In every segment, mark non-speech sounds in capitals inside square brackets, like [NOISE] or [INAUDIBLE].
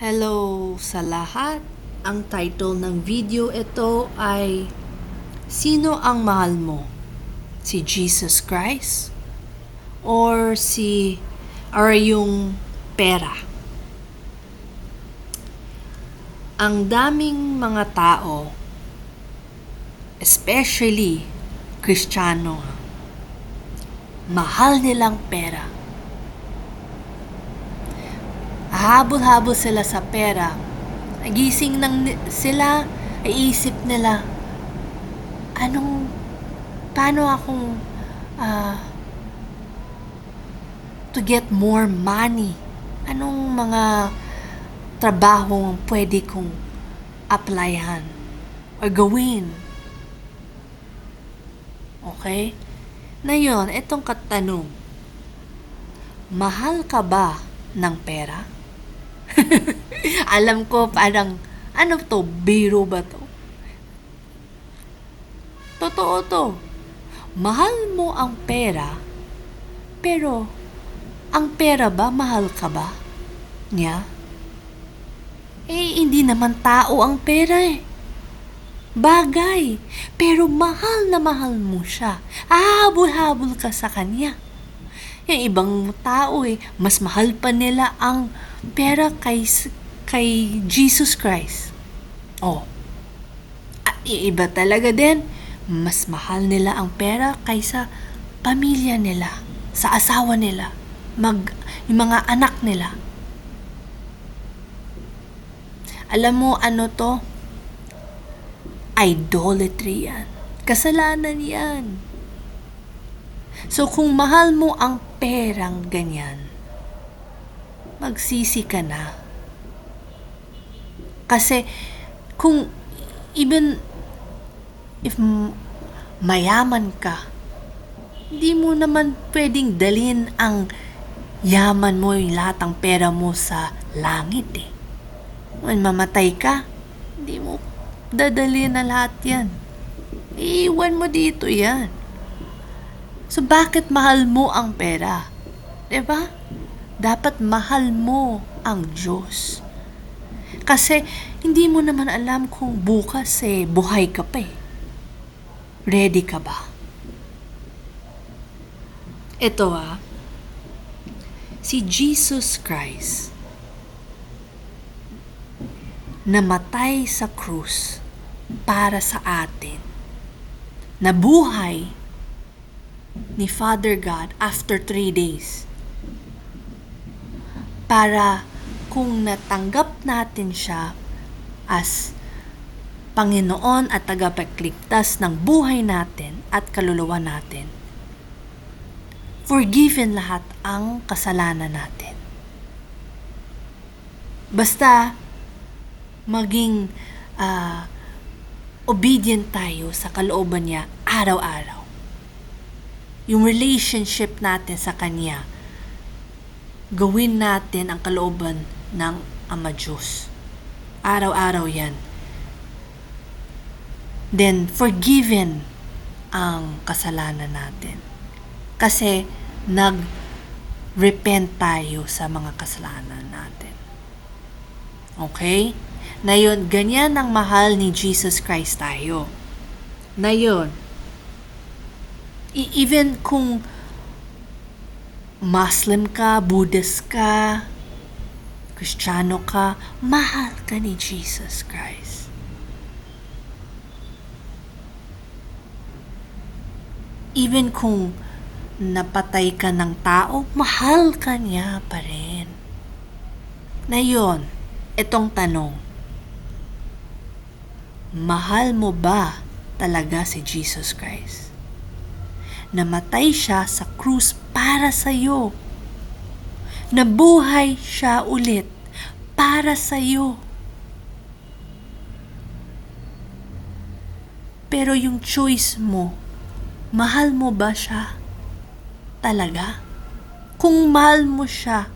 Hello sa lahat. Ang title ng video ito ay Sino ang mahal mo? Si Jesus Christ? Or si or yung pera? Ang daming mga tao, especially Kristiyano, mahal nilang pera. Habol-habol sila sa pera. Nagising ni- sila, iisip nila, anong, paano akong, ah, to get more money? Anong mga trabaho ang pwede kong applyan or gawin? Okay? Na yun, itong katanong, mahal ka ba ng pera? [LAUGHS] Alam ko parang, ano to, biro ba to? Totoo to. Mahal mo ang pera, pero ang pera ba, mahal ka ba? Niya? Eh, hindi naman tao ang pera eh. Bagay, pero mahal na mahal mo siya. Habol-habol ka sa kanya. Yung ibang tao eh, mas mahal pa nila ang pera kay, kay Jesus Christ. Oh. At yung iba talaga din, mas mahal nila ang pera kaysa pamilya nila, sa asawa nila, mag, yung mga anak nila. Alam mo ano to? Idolatry yan. Kasalanan yan. So kung mahal mo ang perang ganyan, magsisi ka na. Kasi kung even if mayaman ka, hindi mo naman pwedeng dalhin ang yaman mo, yung lahat ng pera mo sa langit eh. When mamatay ka, hindi mo dadalhin na lahat yan. Iiwan mo dito yan. So, bakit mahal mo ang pera? ba? Dapat mahal mo ang Diyos. Kasi, hindi mo naman alam kung bukas eh, buhay ka pa eh. Ready ka ba? Ito ah, si Jesus Christ namatay sa krus para sa atin. Nabuhay ni Father God after three days. Para kung natanggap natin siya as Panginoon at tagapagligtas ng buhay natin at kaluluwa natin, forgiven lahat ang kasalanan natin. Basta maging ah, obedient tayo sa kalooban niya araw-araw. Yung relationship natin sa Kanya, gawin natin ang kalooban ng Ama Diyos. Araw-araw yan. Then, forgiven ang kasalanan natin. Kasi, nag-repent tayo sa mga kasalanan natin. Okay? Na yun, ganyan ang mahal ni Jesus Christ tayo. Na yun, even kung Muslim ka, Buddhist ka, Kristiyano ka, mahal ka ni Jesus Christ. Even kung napatay ka ng tao, mahal ka niya pa rin. Na yun, itong tanong, mahal mo ba talaga si Jesus Christ? Namatay siya sa krus para sa iyo. Nabuhay siya ulit para sa iyo. Pero yung choice mo, mahal mo ba siya? Talaga? Kung mahal mo siya,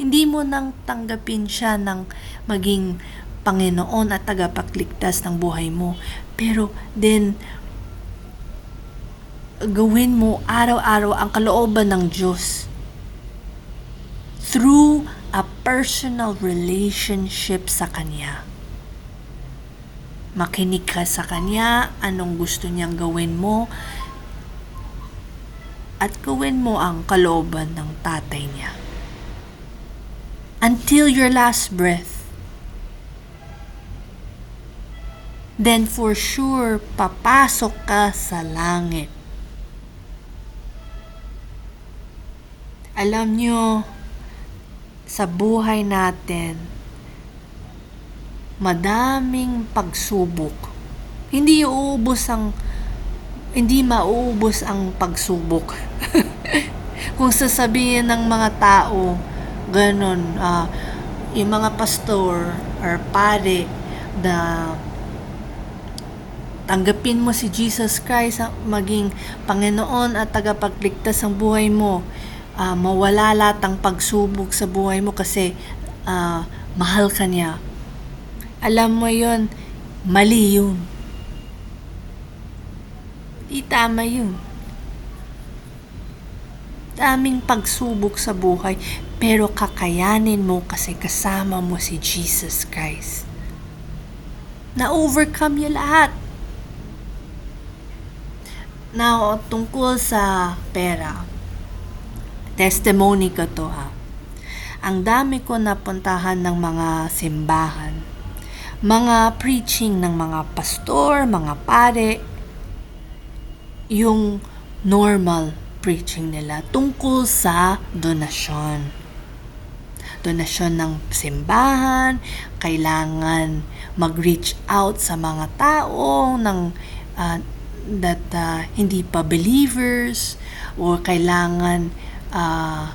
hindi mo nang tanggapin siya ng maging Panginoon at tagapagligtas ng buhay mo. Pero then, gawin mo araw-araw ang kalooban ng Diyos through a personal relationship sa Kanya. Makinig ka sa Kanya, anong gusto niyang gawin mo, at gawin mo ang kalooban ng tatay niya. Until your last breath. Then for sure, papasok ka sa langit. Alam nyo, sa buhay natin, madaming pagsubok. Hindi uubos ang hindi mauubos ang pagsubok. [LAUGHS] Kung sasabihin ng mga tao, ganun, ah, yung mga pastor or pare na tanggapin mo si Jesus Christ ang maging Panginoon at tagapagligtas ng buhay mo, ah, mawala lahat ng pagsubok sa buhay mo kasi ah, mahal ka niya. Alam mo yon mali yun. Di yun. Daming pagsubok sa buhay, pero kakayanin mo kasi kasama mo si Jesus Christ. Na-overcome niya lahat. Now, tungkol sa pera, testimony ko to ha. Ang dami ko napuntahan ng mga simbahan, mga preaching ng mga pastor, mga pare, yung normal preaching nila tungkol sa donasyon. Donasyon ng simbahan, kailangan mag-reach out sa mga tao ng ah, that ah, hindi pa believers or kailangan ah,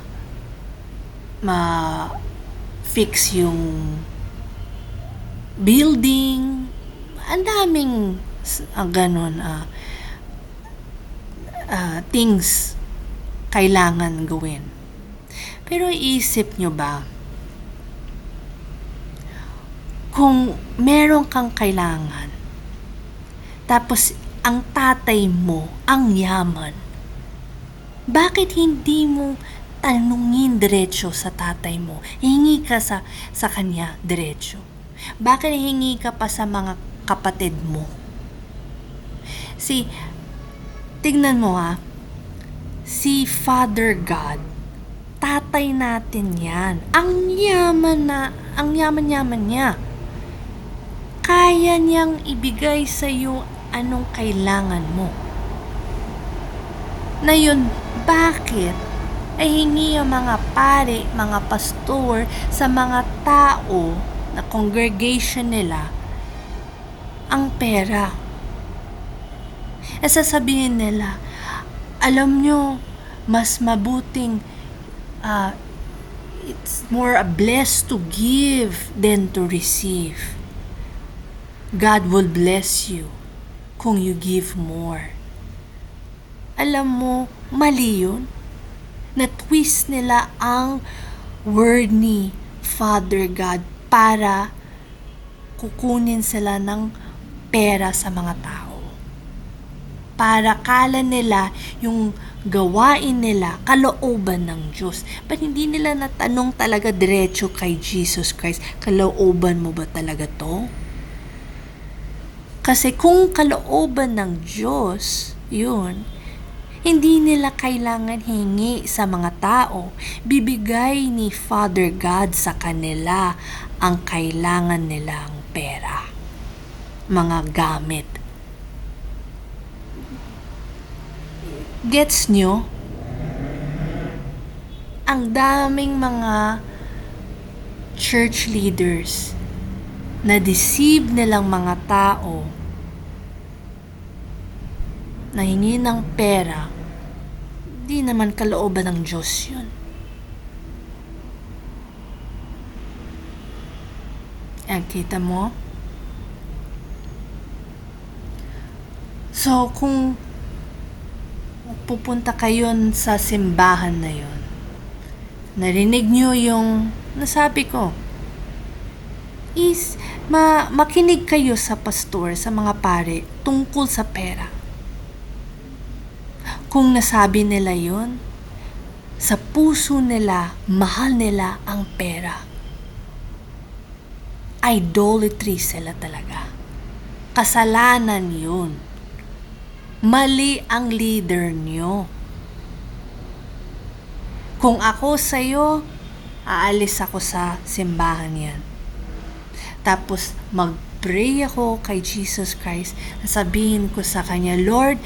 ma-fix yung building. Ang daming ah, ganun ah, ah, things kailangan gawin. Pero isip nyo ba, kung meron kang kailangan, tapos ang tatay mo, ang yaman, bakit hindi mo tanungin diretso sa tatay mo? Hingi ka sa, sa kanya diretso. Bakit hingi ka pa sa mga kapatid mo? Si, tignan mo ha, si Father God, tatay natin yan. Ang yaman na, ang yaman-yaman niya. Kaya niyang ibigay sa iyo anong kailangan mo. Na yun, bakit ay hingi ang mga pare, mga pastor sa mga tao na congregation nila ang pera. E sasabihin nila, alam nyo, mas mabuting ah, it's more a blessed to give than to receive. God will bless you kung you give more. Alam mo, mali yun. Na-twist nila ang word ni Father God para kukunin sila ng pera sa mga tao. Para kala nila yung gawain nila kalooban ng Diyos. But hindi nila natanong talaga diretso kay Jesus Christ, kalooban mo ba talaga to? Kasi kung kalooban ng Diyos, yun, hindi nila kailangan hingi sa mga tao. Bibigay ni Father God sa kanila ang kailangan nilang pera. Mga gamit. Gets nyo? Ang daming mga church leaders na deceive nilang mga tao na hingi ng pera, di naman kalooban ng Diyos yun. Eh, kita mo? So, kung pupunta kayo sa simbahan na yon, narinig nyo yung nasabi ko, is ma makinig kayo sa pastor, sa mga pare, tungkol sa pera. Kung nasabi nila yon, sa puso nila, mahal nila ang pera. Idolatry sila talaga. Kasalanan yun. Mali ang leader nyo. Kung ako sa'yo, aalis ako sa simbahan yan. Tapos mag-pray ako kay Jesus Christ. Sabihin ko sa Kanya, Lord,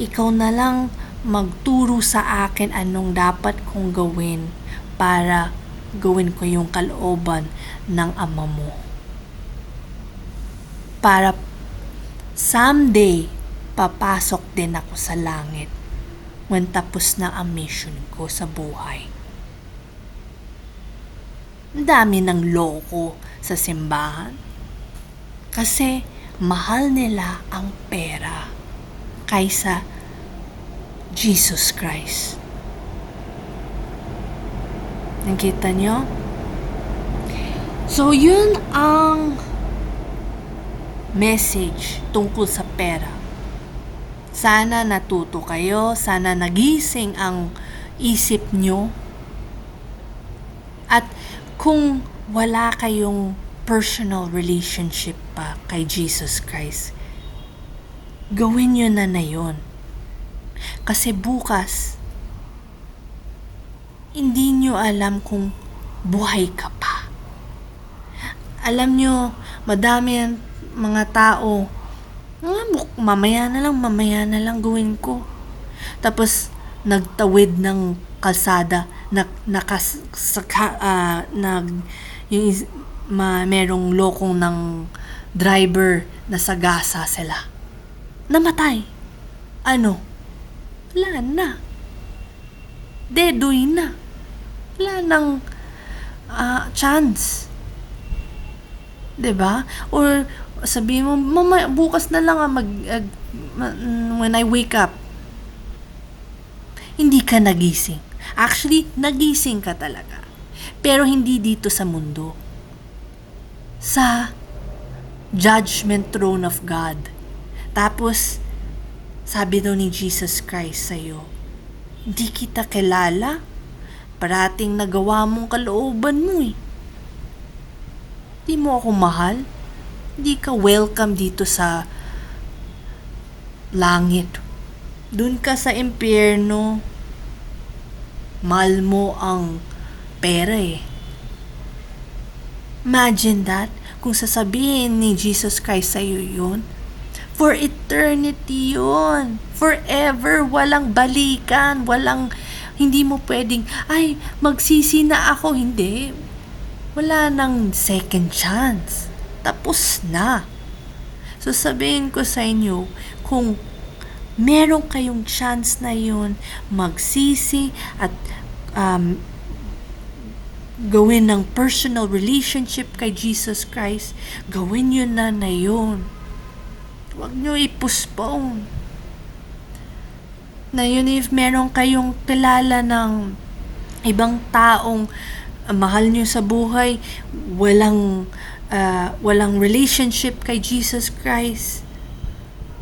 Ikaw na lang magturo sa akin anong dapat kong gawin para gawin ko yung kalooban ng Ama mo. Para someday, papasok din ako sa langit when tapos na ang mission ko sa buhay. Ang dami ng loko sa simbahan. Kasi mahal nila ang pera kaysa Jesus Christ. Nakita nyo? So, yun ang message tungkol sa pera. Sana natuto kayo, sana nagising ang isip nyo. At kung wala kayong personal relationship pa kay Jesus Christ, gawin nyo na na yun. Kasi bukas, hindi nyo alam kung buhay ka pa. Alam nyo, madami ang mga tao, "Ah, mamaya na lang, mamaya na lang gawin ko. Tapos, nagtawid ng kalsada, na, nakas, saka, ah, nag, yung, ma, merong lokong ng driver na sagasa sila. Namatay. Ano? Wala na. Dedoy na. Wala nang ah, chance. 'Di ba? Or sabi mo, mama, bukas na lang ah, mag, ag- ma- mm, when I wake up. Hindi ka nagising. Actually, nagising ka talaga. Pero hindi dito sa mundo. Sa judgment throne of God. Tapos, sabi daw ni Jesus Christ sa'yo, hindi kita kilala. Parating nagawa mong kalooban mo eh. Hindi mo ako mahal. Hindi ka welcome dito sa langit. Doon ka sa impyerno. Mahal mo ang pera eh. Imagine that kung sasabihin ni Jesus Christ sa'yo yun. For eternity yun. Forever. Walang balikan. Walang, hindi mo pwedeng, ay, magsisi na ako. Hindi. Wala nang second chance. Tapos na. So sabihin ko sa inyo, kung meron kayong chance na yun, magsisi at um, gawin ng personal relationship kay Jesus Christ, gawin nyo na na yun. Huwag nyo i-postpone. Na yun, if meron kayong kilala ng ibang taong uh, mahal nyo sa buhay, walang, uh, walang relationship kay Jesus Christ,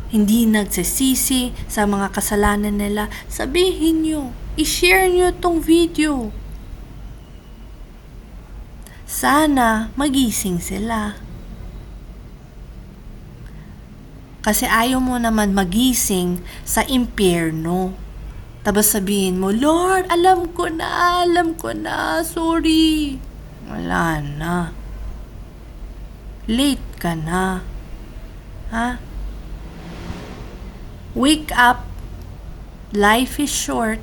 hindi nagsisisi sa mga kasalanan nila, sabihin nyo, i-share nyo tong video. Sana magising sila. Kasi ayaw mo naman magising sa impyerno. Tapos sabihin mo, Lord, alam ko na, alam ko na, sorry. Wala na. Late ka na. Ha? Wake up. Life is short.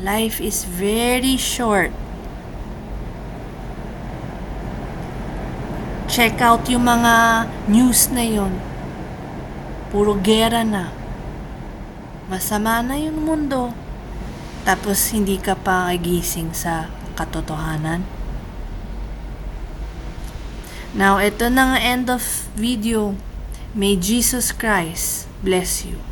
Life is very short. Check out yung mga news na yon. Puro gera na. Masama na yung mundo. Tapos hindi ka pa gising sa katotohanan. Now, ito na ang end of video. May Jesus Christ bless you.